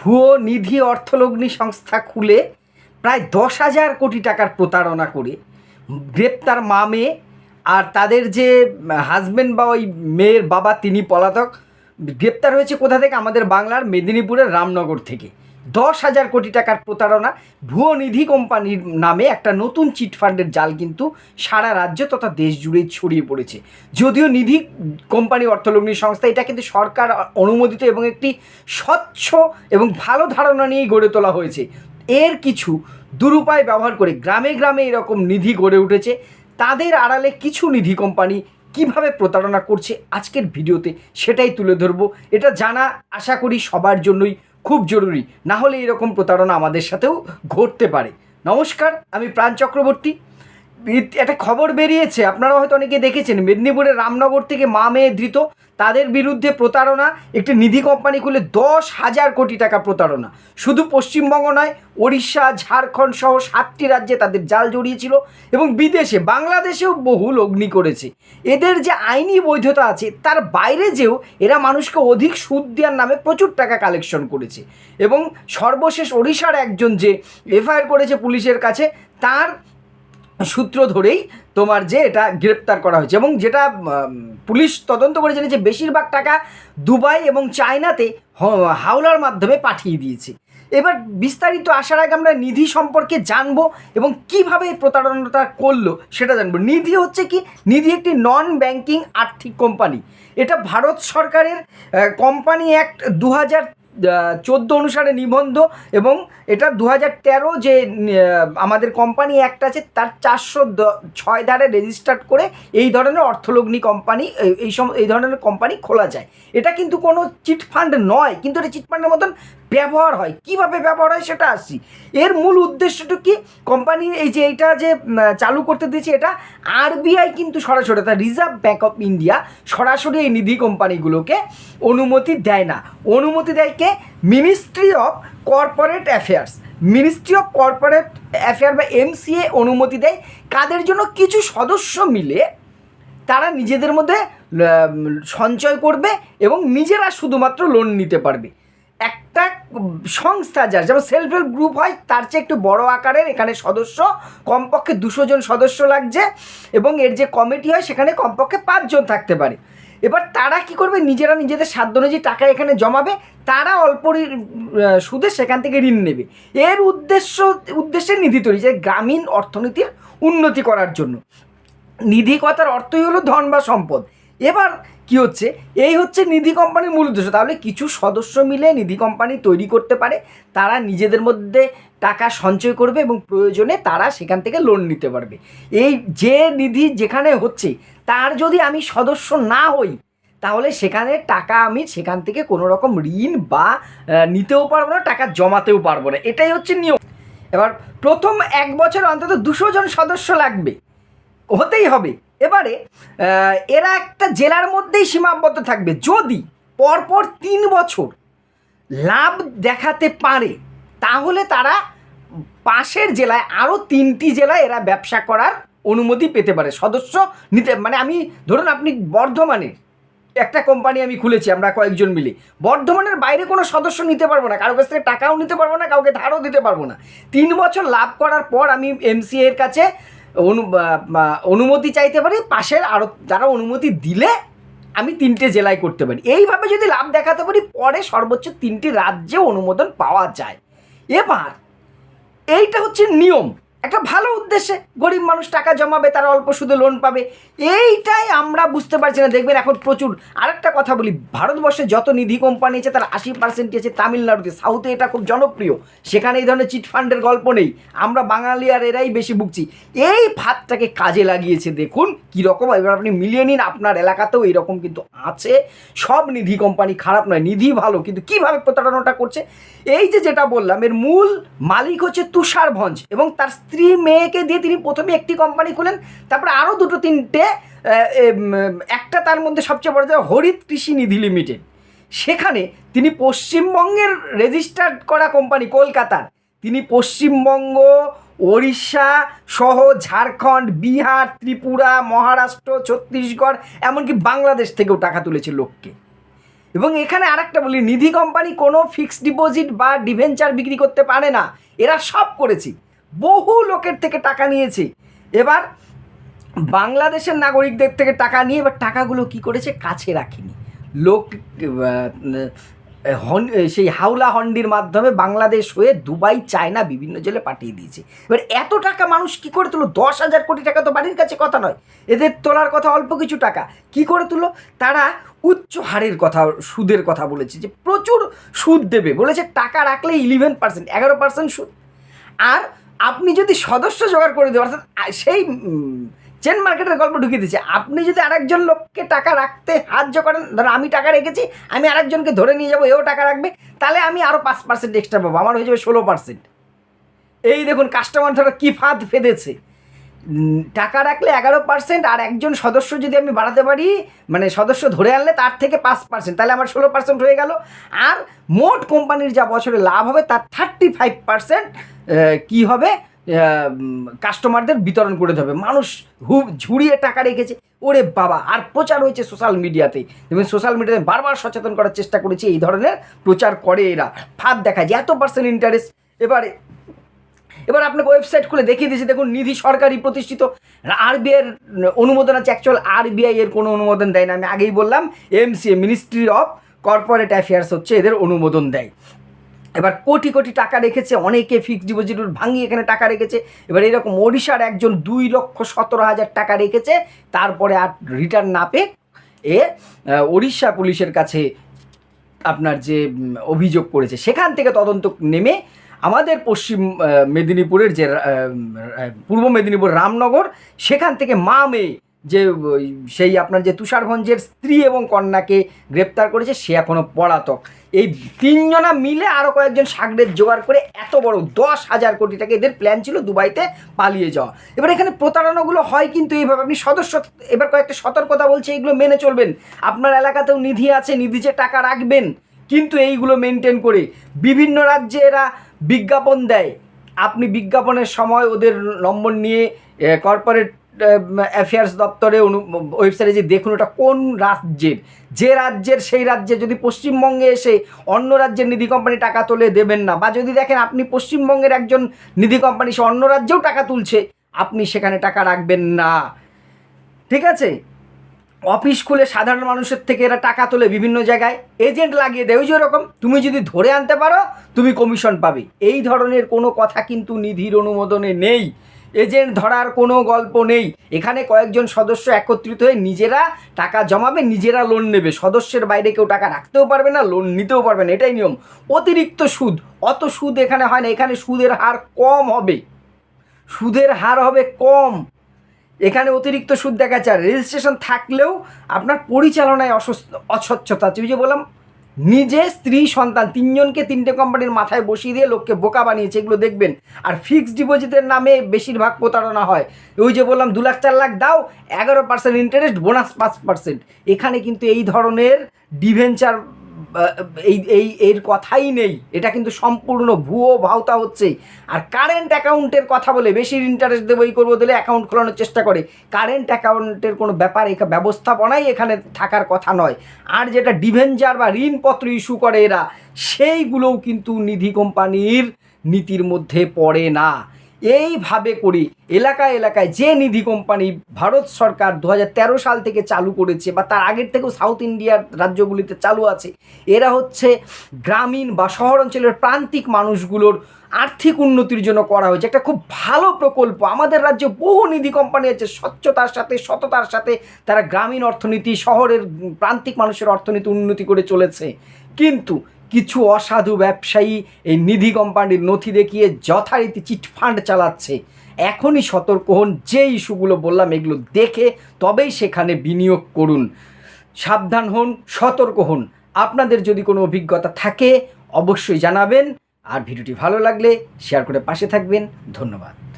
ভুয়ো নিধি অর্থলগ্নি সংস্থা খুলে প্রায় দশ হাজার কোটি টাকার প্রতারণা করে। গ্রেপ্তার মা মেয়ে আর তাদের যে হাজব্যান্ড বা ওই মেয়ের বাবা, তিনি পলাতক, গ্রেপ্তার হয়েছে কোথা থেকে? আমাদের বাংলার মেদিনীপুরের রামনগর থেকে। দশ হাজার কোটি টাকার প্রতারণা, ভুয়ো নিধি কোম্পানির নামে একটা নতুন চিটফান্ডের জাল কিন্তু সারা রাজ্য তথা দেশ জুড়েই ছড়িয়ে পড়েছে। যদিও নিধি কোম্পানি অর্থলগ্নি সংস্থা এটা কিন্তু সরকার অনুমোদিত এবং একটি স্বচ্ছ এবং ভালো ধারণা নিয়েই গড়ে তোলা হয়েছে। এর কিছু দুরুপায় ব্যবহার করে গ্রামে গ্রামে এরকম নিধি গড়ে উঠেছে। তাদের আড়ালে কিছু নিধি কোম্পানি কীভাবে প্রতারণা করছে আজকের ভিডিওতে সেটাই তুলে ধরবো। এটা জানা আশা করি সবার জন্যই খুব জরুরি। না হলে এরকম প্রতারণা আমাদের সাথেও ঘটতে পারে। নমস্কার আমি প্রাণ চক্রবর্তী। একটা খবর বেরিয়েছে, আপনারা হয়তো অনেকে দেখেছেন, মেদিনীপুরের রামনগর থেকে মা মেয়ে ধৃত, তাদের বিরুদ্ধে প্রতারণা, একটি নিধি কোম্পানি খুলে দশ হাজার কোটি টাকা প্রতারণা। শুধু পশ্চিমবঙ্গ নয়, ওড়িশা, ঝাড়খণ্ড সহ সাতটি রাজ্যে তাদের জাল জড়িয়েছিল এবং বিদেশে, বাংলাদেশেও বহু লগ্নি করেছে। এদের যে আইনি বৈধতা আছে, তার বাইরে যেও এরা মানুষকে অধিক সুদ দেওয়ার নামে প্রচুর টাকা কালেকশন করেছে। এবং সর্বশেষ ওড়িশার একজন যে এফআইআর করেছে পুলিশের কাছে, তার সূত্র ধরেই তোমার যে এটা গ্রেপ্তার করা হয়েছে এবং যেটা পুলিশ তদন্ত করে জেনেছে বেশিরভাগ টাকা দুবাই এবং চায়নাতে হাওলার মাধ্যমে পাঠিয়ে দিয়েছে। এবার বিস্তারিত আসার আগে আমরা নিধি সম্পর্কে জানব এবং কীভাবে এই প্রতারণাটা করল সেটা জানব। নিধি হচ্ছে কি? নিধি একটি নন ব্যাংকিং আর্থিক কোম্পানি এটা ভারত সরকারের কোম্পানি অ্যাক্ট দু হাজার চোদ্দ অনুসারে নিবন্ধ এবং এটা দু হাজার তেরো যে আমাদের কোম্পানি অ্যাক্ট আছে, তার চারশো ছয় ধারে রেজিস্টার্ড করে এই ধরনের অর্থলগ্নি কোম্পানি এই সম, এই ধরনের কোম্পানি খোলা যায়। এটা কিন্তু কোনো চিটফান্ড নয়, কিন্তু এটা চিটফান্ডের মতন ব্যবহার হয়। কীভাবে ব্যবহার হয় সেটা আসছি। এর মূল উদ্দেশ্যটা কি? কোম্পানি এই যে এইটা যে চালু করতে দিয়েছে এটা, আরবিআই কিন্তু সরাসরি অর্থাৎ রিজার্ভ ব্যাঙ্ক অফ ইন্ডিয়া সরাসরি এই নিধি কোম্পানিগুলোকে অনুমতি দেয় না। অনুমতি দেয় কে? Ministry of corporate affairs. Ministry of corporate affair বা এমসিএ অনুমতি দেয়। কাদের জন্য? কিছু সদস্য মিলে তারা নিজেদের মধ্যে সঞ্চয় করবে এবং নিজেরা শুধুমাত্র লোন নিতে পারবে। সংস্থা যার, যেমন সেলফ হেল্প গ্রুপ হয়, তার চেয়ে একটু বড় আকারের এখানে সদস্য, কমপক্ষে দুশো জন সদস্য লাগছে এবং এর যে কমিটি হয়, সেখানে কমপক্ষে পাঁচজন থাকতে পারে। এবার তারা কি করবে? নিজেরা নিজেদের সাধ্য অনুযায়ী টাকা এখানে জমাবে, তারা অল্প সুদে সেখান থেকে ঋণ নেবে। এর উদ্দেশ্য, উদ্দেশ্যে নিধি তৈরি, যে গ্রামীণ অর্থনীতির উন্নতি করার জন্য। নিধি কথার অর্থই হলো ধন বা সম্পদ। এবার কি হচ্ছে? এই হচ্ছে নিধি কোম্পানির মূল উদ্দেশ্য। তাহলে কিছু সদস্য মিলে নিধি কোম্পানি তৈরি করতে পারে। তারা নিজেদের মধ্যে টাকা সঞ্চয় করবে এবং প্রয়োজনে তারা সেখান থেকে লোন নিতে পারবে। এই যে নিধি যেখানে হচ্ছে, তার যদি আমি সদস্য না হই, তাহলে সেখানে টাকা আমি সেখান থেকে কোনো রকম ঋণ বা নিতেও পারব না, টাকা জমাতেও পারব না। এটাই হচ্ছে নিয়ম। এবার প্রথম এক বছর অন্তত দুশো জন সদস্য লাগবে। হতেই হবে। এবারে এরা একটা জেলার মধ্যেই সীমাবদ্ধ থাকবে। যদি পরপর তিন বছর লাভ দেখাতে পারে, তাহলে তারা পাশের জেলায় আরও তিনটি জেলায় এরা ব্যবসা করার অনুমতি পেতে পারে। সদস্য নিতে মানে আমি, ধরুন আপনি বর্ধমানের একটা কোম্পানি আমি খুলেছি, আমরা কয়েকজন মিলে। বর্ধমানের বাইরে কোনো সদস্য নিতে পারব না, কারও কাছ থেকে টাকাও নিতে পারব না, কাউকে ধারও দিতে পারব না। তিন বছর লাভ করার পর আমি এমসিএ এর কাছে অনু অনুমতি চাইতে পারি, পাশের আরও যারা অনুমতি দিলে আমি তিনটে জেলায় করতে পারি। এইভাবে যদি লাভ দেখাতে পারি, পরে সর্বোচ্চ তিনটি রাজ্যে অনুমোদন পাওয়া যায়। এবার, এইটা হচ্ছে নিয়ম। একটা ভালো উদ্দেশ্যে গরিব মানুষ টাকা জমাবে, তারা অল্প সুদে লোন পাবে। এইটাই আমরা বুঝতে পারছি না। দেখবেন এখন প্রচুর। আরেকটা কথা বলি, ভারতবর্ষে যত নিধি কোম্পানি আছে, তার আশি পার্সেন্টই আছে তামিলনাড়ুতে। সাউথে এটা খুব জনপ্রিয়। সেখানে এই ধরনের চিটফান্ডের গল্প নেই। আমরা বাঙালি আর এরাই বেশি ভুগছি। এই ফাঁদটাকে কাজে লাগিয়েছে, দেখুন কীরকম এবার আপনি মিলিয়ে নিন, আপনার এলাকাতেও এরকম কিন্তু আছে। সব নিধি কোম্পানি খারাপ নয়, নিধি ভালো। কিন্তু কীভাবে প্রতারণাটা করছে? এই যে যেটা বললাম, এর মূল মালিক হচ্ছে তুষার ভঞ্জ এবং তার স্ত্রী মেয়েকে দিয়ে তিনি প্রথমে একটি কোম্পানি খুলেন, তারপরে আরও দুটো তিনটে একটা তার মধ্যে সবচেয়ে বড় যে হরিত কৃষি নিধি লিমিটেড সেখানে তিনি পশ্চিমবঙ্গের রেজিস্টার্ড করা কোম্পানি কলকাতার। তিনি পশ্চিমবঙ্গ, ওড়িশা সহ ঝাড়খণ্ড, বিহার, ত্রিপুরা, মহারাষ্ট্র, ছত্তিশগড়, এমনকি বাংলাদেশ থেকেও টাকা তুলেছে লোককে। এবং এখানে আরেকটা বলি, নিধি কোম্পানি কোনো ফিক্সড ডিপোজিট বা ডিভেঞ্চার বিক্রি করতে পারে না। এরা সব করেছে। বহু লোকের থেকে টাকা নিয়েছে। এবার বাংলাদেশের নাগরিকদের থেকে টাকা নিয়ে এবার টাকাগুলো কি করেছে? কাছে রাখেনি। লোক হন, সেই হাওলা হন্ডির মাধ্যমে বাংলাদেশ হয়ে দুবাই, চায়না বিভিন্ন জেলে পাঠিয়ে দিয়েছে। এবার এত টাকা মানুষ কি করে তুলো দশ হাজার কোটি টাকা তো বাড়ির কাছে কথা নয়। এদের তোলার কথা অল্প কিছু টাকা। কি করে তুলো তারা উচ্চ হারের কথা, সুদের কথা বলেছে যে প্রচুর সুদ দেবে। বলেছে টাকা রাখলে ইলেভেন পার্সেন্ট এগারো পার্সেন্ট সুদ। আর আপনি যদি সদস্য জোগাড় করে দেবেন অর্থাৎ সেই চেন মার্কেটের গল্প ঢুকিয়ে দিচ্ছে আপনি যদি আরেকজন লোককে টাকা রাখতে সাহায্য করেন ধরো আমি টাকা রেখেছি, আমি আরেকজনকে ধরে নিয়ে যাব, এও টাকা রাখবে, তাহলে আমি আরও পাঁচ পার্সেন্ট এক্সট্রা পাবো, আমার হয়ে যাবে ষোলো পার্সেন্ট এই দেখুন কাস্টমার ধরো কী ফাঁদ ফেদেছে। টাকা রাখলে এগারো পার্সেন্ট আর একজন সদস্য যদি আমি বাড়াতে পারি মানে সদস্য ধরে আনলে তার থেকে পাঁচ পার্সেন্ট তাহলে আমার ষোলো পার্সেন্ট হয়ে গেল। আর মোট কোম্পানির যা বছরে লাভ হবে তার থার্টি ফাইভ পার্সেন্ট কী হবে? কাস্টমারদের বিতরণ করে দেবে। মানুষ হু, ঝুড়িয়ে টাকা রেখেছে। ওরে বাবা, আর প্রচার হয়েছে সোশ্যাল মিডিয়াতে এবং সোশ্যাল মিডিয়াতে বারবার সচেতন করার চেষ্টা করেছি, এই ধরনের প্রচার করে এরা। ফাঁদ দেখায় যে এত পার্সেন্ট ইন্টারেস্ট এবারে এবার আপনাকে ওয়েবসাইট খুলে দেখিয়ে দিয়েছি। দেখুন, নিধি সরকারি প্রতিষ্ঠিত আরবিআইয়ের অনুমোদন আছে। অ্যাকচুয়াল আরবিআই এর কোনো অনুমোদন দেয় না। আমি আগেই বললাম MCA ministry of corporate affairs হচ্ছে এদের অনুমোদন দেয়। এবার কোটি কোটি টাকা রেখেছে, অনেকে ফিক্সড ডিপোজিট ভাঙিয়ে এখানে টাকা রেখেছে। এবার এরকম ওড়িশার একজন দুই লক্ষ সতেরো হাজার টাকা রেখেছে। তারপরে আর রিটার্ন না পেয়ে এ ওড়িশা পুলিশের কাছে আপনার যে অভিযোগ করেছে, সেখান থেকে তদন্ত নেমে আমাদের পশ্চিম মেদিনীপুরের যে পূর্ব মেদিনীপুর রামনগর, সেখান থেকে মা মেয়ে যে সেই আপনার যে তুষারভঞ্জের স্ত্রী এবং কন্যাকে গ্রেপ্তার করেছে, সে এখনও পলাতক। এই তিনজনা মিলে আরও কয়েকজন সাগরের জোগাড় করে এত বড় দশ হাজার কোটি টাকা এদের প্ল্যান ছিল দুবাইতে পালিয়ে যাওয়া। এবার এখানে প্রতারণাগুলো হয় কিন্তু এইভাবে আপনি সদস্য, এবার কয়েকটা সতর্কতা বলছে, এইগুলো মেনে চলবেন। আপনার এলাকাতেও নিধি আছে, নিধি যে টাকা রাখবেন, কিন্তু এইগুলো মেনটেন করে। বিভিন্ন রাজ্যে এরা বিজ্ঞাপন দেয়। আপনি বিজ্ঞাপনের সময় ওদের নম্বর নিয়ে কর্পোরেট অ্যাফেয়ার্স দপ্তরে অনু ওয়েবসাইটে যে দেখুন ওটা কোন রাজ্যের। যে রাজ্যের সেই রাজ্যে যদি পশ্চিমবঙ্গে এসে অন্য রাজ্যের নিধি কোম্পানি টাকা তোলে দেবেন না, বা যদি দেখেন আপনি পশ্চিমবঙ্গের একজন নিধি কোম্পানি সে অন্য রাজ্যেও টাকা তুলছে, আপনি সেখানে টাকা রাখবেন না। ঠিক আছে? অফিস খুলে সাধারণ মানুষের থেকে এরা টাকা তোলে বিভিন্ন জায়গায়। এজেন্ট লাগিয়ে দেয়, ওই যে ওরকম। তুমি যদি ধরে আনতে পারো, তুমি কমিশন পাবে। এই ধরনের কোনো কথা কিন্তু নিধির অনুমোদনে নেই। এজেন্ট ধরার কোনো গল্প নেই। এখানে কয়েকজন সদস্য একত্রিত হয়ে নিজেরা টাকা জমাবে, নিজেরা লোন নেবে। সদস্যের বাইরে কেউ টাকা রাখতেও পারবে না লোন নিতেও পারবে না। এটাই নিয়ম। অতিরিক্ত সুদ। অত সুদ এখানে হয় না। এখানে সুদের হার কম হবে। সুদের হার হবে কম। এখানে অতিরিক্ত সুদ দেখা আর রেজিস্ট্রেশন থাকলেও আপনার পরিচালনায় অসুস্থ, অস্বচ্ছতা। আছে ওই যে বললাম, নিজে স্ত্রী, সন্তান, তিনজনকে তিনটে কোম্পানির মাথায় বসিয়ে দিয়ে লোককে বোকা বানিয়েছে, এগুলো দেখবেন। আর ফিক্সড ডিপোজিটের নামে বেশিরভাগ প্রতারণা হয়। ওই যে বললাম, দু লাখ, চার লাখ দাও, এগারো পার্সেন্ট ইন্টারেস্ট বোনাস পাঁচ পার্সেন্ট এখানে কিন্তু এই ধরনের ডিভেঞ্চার এই এই, এর কথাই নেই। এটা কিন্তু সম্পূর্ণ ভুয়ো ভাওতা হচ্ছে আর কারেন্ট অ্যাকাউন্টের কথা বলে বেশি ইন্টারেস্ট দেবো, এই করব দিলে অ্যাকাউন্ট খোলানোর চেষ্টা করে। কারেন্ট অ্যাকাউন্টের কোনো ব্যাপার এখা, ব্যবস্থাপনাই এখানে থাকার কথা নয়। আর যেটা ডিভেঞ্জার বা ঋণপত্র ইস্যু করে এরা, সেইগুলোও কিন্তু নিধি কোম্পানির নীতির মধ্যে পড়ে না। এইভাবে করে এলাকায় এলাকায় যে নিধি কোম্পানি ভারত সরকার দু হাজার তেরো সাল থেকে চালু করেছে বা তার আগের থেকেও সাউথ ইন্ডিয়ার রাজ্যগুলিতে চালু আছে, এরা হচ্ছে গ্রামীণ বা শহর অঞ্চলের প্রান্তিক মানুষগুলোর আর্থিক উন্নতির জন্য করা হয়েছে। একটা খুব ভালো প্রকল্প। আমাদের রাজ্যে বহু নিধি কোম্পানি আছে, স্বচ্ছতার সাথে, সততার সাথে তারা গ্রামীণ অর্থনীতি, শহরের প্রান্তিক মানুষের অর্থনীতি উন্নতি করে চলেছে। কিন্তু কিছু অসাধু ব্যবসায়ী এই নিধি কোম্পানির নথি দেখিয়ে যথারীতি চিটফান্ড চালাচ্ছে। এখনই সতর্ক হন, যে ইস্যুগুলো বললাম এগুলো দেখে তবেই সেখানে বিনিয়োগ করুন। সাবধান হন, সতর্ক হন। আপনাদের যদি কোনো অভিজ্ঞতা থাকে, অবশ্যই জানাবেন। আর ভিডিওটি ভালো লাগলে শেয়ার করে পাশে থাকবেন। ধন্যবাদ।